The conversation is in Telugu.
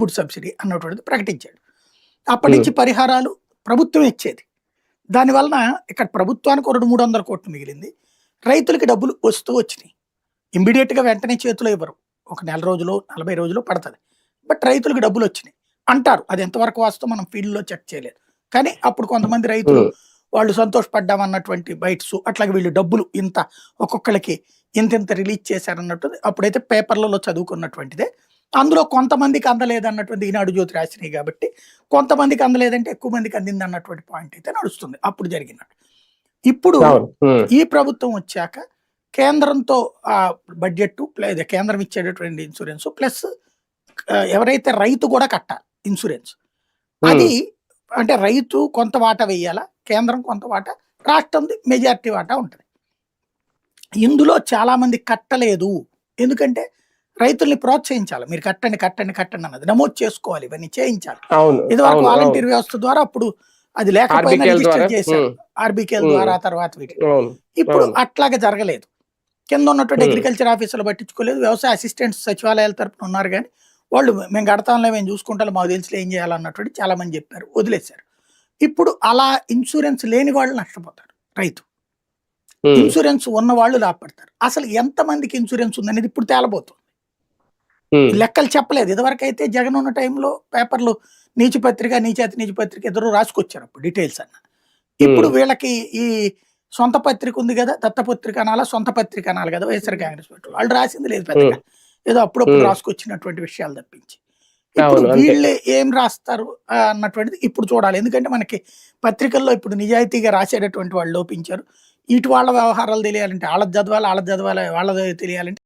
ఫుడ్ సబ్సిడీ అన్నటువంటిది ప్రకటించాడు. అప్పటి నుంచి పరిహారాలు ప్రభుత్వం ఇచ్చేది. దానివలన ఇక్కడ ప్రభుత్వానికి రెండు మూడు వందల కోట్లు మిగిలింది. రైతులకి డబ్బులు వస్తూ వచ్చినాయి. Immediate గా వెంటనే చేతిలో ఇవ్వరు. ఒక నెల రోజులు నలభై రోజులు పడుతుంది. బట్ రైతులకు డబ్బులు వచ్చినాయి. అంటారు అది ఎంతవరకు వాస్తవం? మనం field లో చెక్ చేయలేదు. కానీ అప్పుడు కొంతమంది రైతులు వాళ్ళు సంతోషపడ్డాం అన్నటువంటి బైట్స్ అట్లాగే వీళ్ళు డబ్బులు ఇంత ఒక్కొక్కరికి ఇంత ఇంత రిలీజ్ చేశారన్నట్టు అప్పుడైతే పేపర్లలో చదువుకున్నటువంటిదే. అందులో కొంతమందికి అందలేదు అన్నటువంటి ఈనాడు జ్యోతి రాసినాయి కాబట్టి కొంతమందికి అందలేదంటే ఎక్కువ మందికి అందింది అన్నటువంటి పాయింట్ అయితే నడుస్తుంది. అప్పుడు జరిగినట్టు. ఇప్పుడు ఈ ప్రభుత్వం వచ్చాక కేంద్రంతో ఆ బడ్జెట్ లేదా కేంద్రం ఇచ్చేటటువంటి ఇన్సూరెన్స్ ప్లస్ ఎవరైతే రైతు కూడా కట్టాలి ఇన్సూరెన్స్ అది అంటే రైతు కొంత వాటా వేయాలా కేంద్రం కొంత వాటా? రాష్ట్రంది మెజారిటీ వాటా ఉంటుంది. ఇందులో చాలా మంది కట్టలేదు. ఎందుకంటే రైతుల్ని ప్రోత్సహించాలి. మీరు కట్టండి కట్టండి కట్టండి అన్నది. నమోదు చేసుకోవాలి ఇవన్నీ చేయించాలి. ఇది వరకు వాలంటీర్ వ్యవస్థ ద్వారా అప్పుడు అది లేకపోయినా రిజిస్టర్ చేశారు. ఆర్బీకేల్. ద్వారా తర్వాత వీటి అవును ఇప్పుడు. అట్లాగే జరగలేదు. కింద ఉన్నటువంటి. అగ్రికల్చర్ ఆఫీసులు పట్టించుకోలేదు. వ్యవసాయ అసిస్టెంట్స్ సచివాలయాల తరపున ఉన్నారు కానీ వాళ్ళు మేము కడతాంలే మేము చూసుకుంటాం మాకు తెలిసి ఏం చేయాలన్నటువంటి చాలా మంది చెప్పారు. వదిలేశారు. ఇప్పుడు అలా ఇన్సూరెన్స్ లేని వాళ్ళు నష్టపోతారు రైతు. ఇన్సూరెన్స్ ఉన్న వాళ్ళు లాభపడతారు. అసలు ఎంత మందికి ఇన్సూరెన్స్ ఉందనేది ఇప్పుడు తేలబోతుంది. లెక్కలు చెప్పలేదు. ఇదివరకు అయితే జగన్ ఉన్న టైంలో పేపర్లు నీచి పత్రిక నీచేతి నీచి పత్రిక ఇద్దరు రాసుకొచ్చారు అప్పుడు డీటెయిల్స్ అన్న. ఇప్పుడు. వీళ్ళకి ఈ సొంత పత్రిక ఉంది కదా దత్తపత్రిక అనాలా సొంత పత్రిక అనాలి కదా వైఎస్ఆర్ కాంగ్రెస్ పార్టీ వాళ్ళు రాసింది లేదు పెద్దగా. ఏదో అప్పుడప్పుడు. రాసుకొచ్చినటువంటి విషయాలు తప్పించి. ఇప్పుడు. వీళ్ళే ఏం రాస్తారు అన్నటువంటిది ఇప్పుడు చూడాలి. ఎందుకంటే మనకి పత్రికల్లో ఇప్పుడు నిజాయితీగా రాసేటటువంటి వాళ్ళు లోపించారు. ఇటు వాళ్ళ వ్యవహారాలు తెలియాలంటే వాళ్ళది చదవాలి వాళ్ళది చదవాలి వాళ్ళది తెలియాలంటే